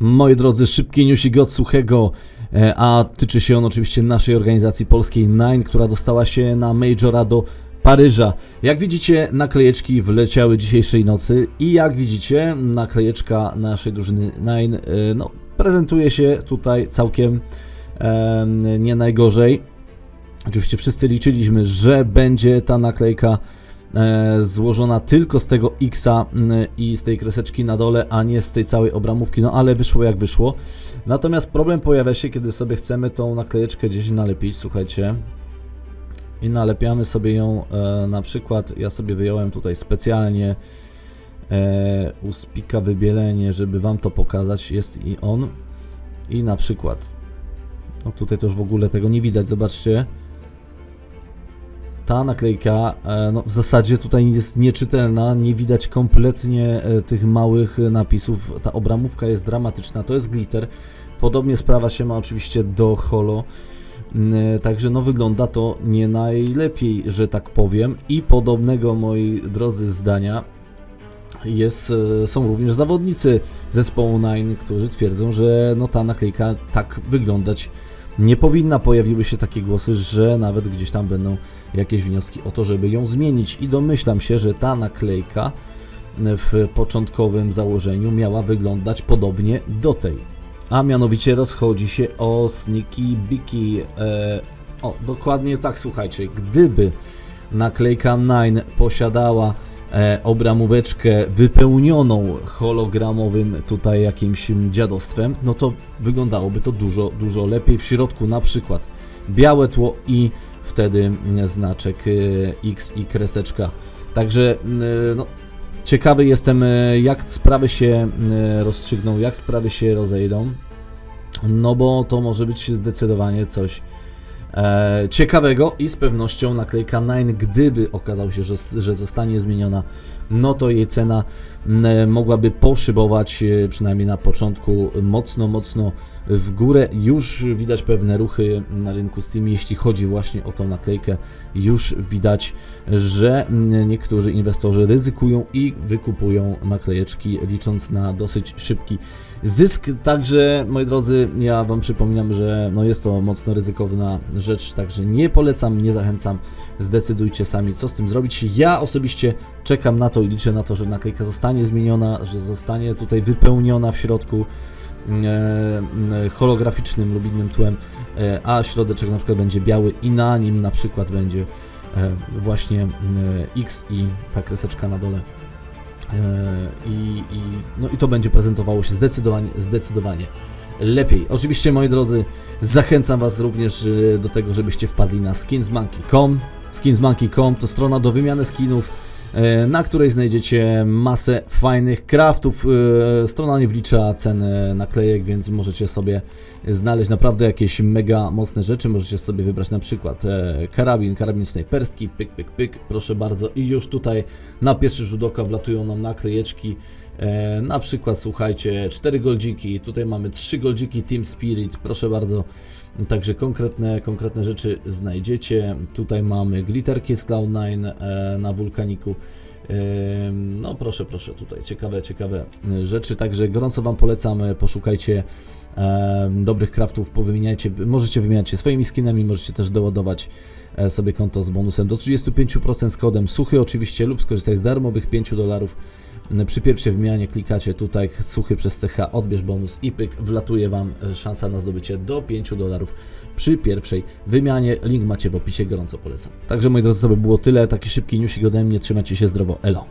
Moi drodzy, szybki newsik od Suchego, e, a tyczy się on oczywiście naszej organizacji polskiej Nine, która dostała się na Majora do Paryża. Jak widzicie, naklejeczki wleciały dzisiejszej nocy i jak widzicie, naklejeczka naszej drużyny Nine e, no, prezentuje się tutaj całkiem nie najgorzej. Oczywiście wszyscy liczyliśmy, że będzie ta naklejka złożona tylko z tego X-a i z tej kreseczki na dole, a nie z tej całej obramówki, no ale wyszło jak wyszło. Natomiast problem pojawia się, kiedy sobie chcemy tą naklejeczkę gdzieś nalepić, słuchajcie. I nalepiamy sobie ją e, na przykład, ja sobie wyjąłem tutaj specjalnie e, u Spika wybielenie, żeby Wam to pokazać, jest i on. I na przykład, no tutaj to już w ogóle tego nie widać, zobaczcie ta naklejka e, no, w zasadzie tutaj jest nieczytelna, nie widać kompletnie e, tych małych e, napisów. Ta obramówka jest dramatyczna, to jest glitter. Podobnie sprawa się ma oczywiście do holo. Mm, Także no wygląda to nie najlepiej, że tak powiem. I podobnego moi drodzy zdania jest, są również zawodnicy zespołu Nine, którzy twierdzą, że no ta naklejka tak wyglądać powinna. Pojawiły się takie głosy, że nawet gdzieś tam będą jakieś wnioski o to, żeby ją zmienić. I domyślam się, że ta naklejka w początkowym założeniu miała wyglądać podobnie do tej. A mianowicie rozchodzi się o Sneaky Biki. E, o, dokładnie tak, słuchajcie. Gdyby naklejka Nine posiadała obramóweczkę wypełnioną hologramowym tutaj jakimś dziadostwem, no to wyglądałoby to dużo, dużo lepiej. W środku na przykład białe tło i wtedy mm, znaczek e, X i kreseczka. Także mm, no, ciekawy jestem, e, jak sprawy się mm, rozstrzygną, jak sprawy się rozejdą. No bo to może być zdecydowanie coś e, ciekawego i z pewnością naklejka Nine, gdyby okazało się, że, że zostanie zmieniona, no to jej cena m, mogłaby poszybować e, przynajmniej na początku mocno, mocno w górę. Już widać pewne ruchy na rynku Steam, jeśli chodzi właśnie o tą naklejkę. Już widać, że niektórzy inwestorzy ryzykują i wykupują naklejeczki, licząc na dosyć szybki zysk. Także, moi drodzy, ja Wam przypominam, że no jest to mocno ryzykowna rzecz, także nie polecam, nie zachęcam. Zdecydujcie sami, co z tym zrobić. Ja osobiście czekam na to i liczę na to, że naklejka zostanie zmieniona, że zostanie tutaj wypełniona w środku e, holograficznym lub innym tłem, e, a środeczek na przykład będzie biały i na nim na przykład będzie e, właśnie e, X i ta kreseczka na dole. E, I, i, no i to będzie prezentowało się zdecydowanie, zdecydowanie lepiej. Oczywiście, moi drodzy, zachęcam Was również e, do tego, żebyście wpadli na skinsmonkey.com. Skinsmonkey.com to strona do wymiany skinów, e, na której znajdziecie masę fajnych craftów. E, Strona nie wlicza ceny naklejek, więc możecie sobie znaleźć naprawdę jakieś mega mocne rzeczy. Możecie sobie wybrać na przykład karabin, karabin snajperski, pyk, pyk, pyk, proszę bardzo. I już tutaj na pierwszy rzut oka wlatują nam naklejeczki. E, na przykład, słuchajcie, 4 goldziki, tutaj mamy 3 goldziki Team Spirit, proszę bardzo. Także konkretne, konkretne rzeczy znajdziecie. Tutaj mamy glitterki z Cloud9 e, na wulkaniku. Ym, No proszę, proszę, tutaj ciekawe, ciekawe rzeczy, także gorąco Wam polecam, poszukajcie dobrych craftów, powymieniajcie, możecie wymieniać się swoimi skinami, możecie też doładować e, sobie konto z bonusem do 35% z kodem suchy oczywiście lub skorzystać z darmowych 5 dolarów. Y, Przy pierwszej wymianie klikacie tutaj suchy przez CH, odbierz bonus i pyk, wlatuje Wam e, szansa na zdobycie do 5 dolarów przy pierwszej wymianie. Link macie w opisie, gorąco polecam. Także moi drodzy, to by było tyle, taki szybki newsik ode mnie, trzymajcie się zdrowo, elo.